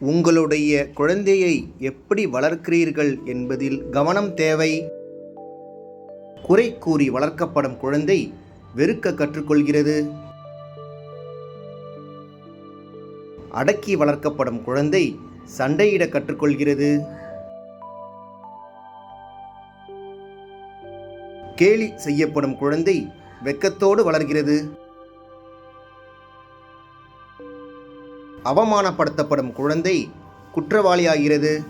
உங்களுடைய குழந்தையை எப்படி வளர்க்கிறீர்கள் என்பதில் கவனம் தேவை. குறை கூறி வளர்க்கப்படும் குழந்தை வெறுக்க கற்றுக்கொள்கிறது. அடக்கி வளர்க்கப்படும் குழந்தை சண்டையிட கற்றுக்கொள்கிறது. கேலி செய்யப்படும் குழந்தை வெக்கத்தோடு வளர்கிறது. அவமானப்படுத்தப்படும் குழந்தை குற்றவாளியாகிறது.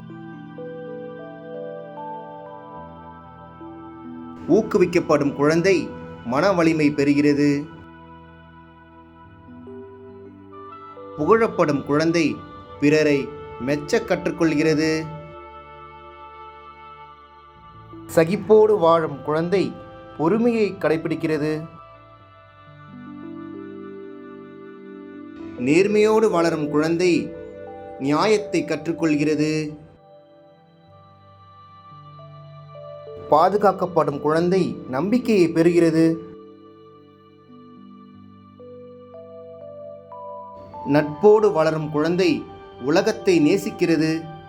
ஊக்குவிக்கப்படும் குழந்தை மன வலிமை பெறுகிறது. புகழப்படும் குழந்தை பிறரை மெச்ச கற்றுக்கொள்கிறது. சகிப்போடு வாழும் குழந்தை பொறுமையை கடைபிடிக்கிறது நேர்மையோடு வளரும் குழந்தை நியாயத்தை கற்றுக்கொள்கிறது. பாதுகாக்கப்படும் குழந்தை நம்பிக்கையை பெறுகிறது. நட்போடு வளரும் குழந்தை உலகத்தை நேசிக்கிறது.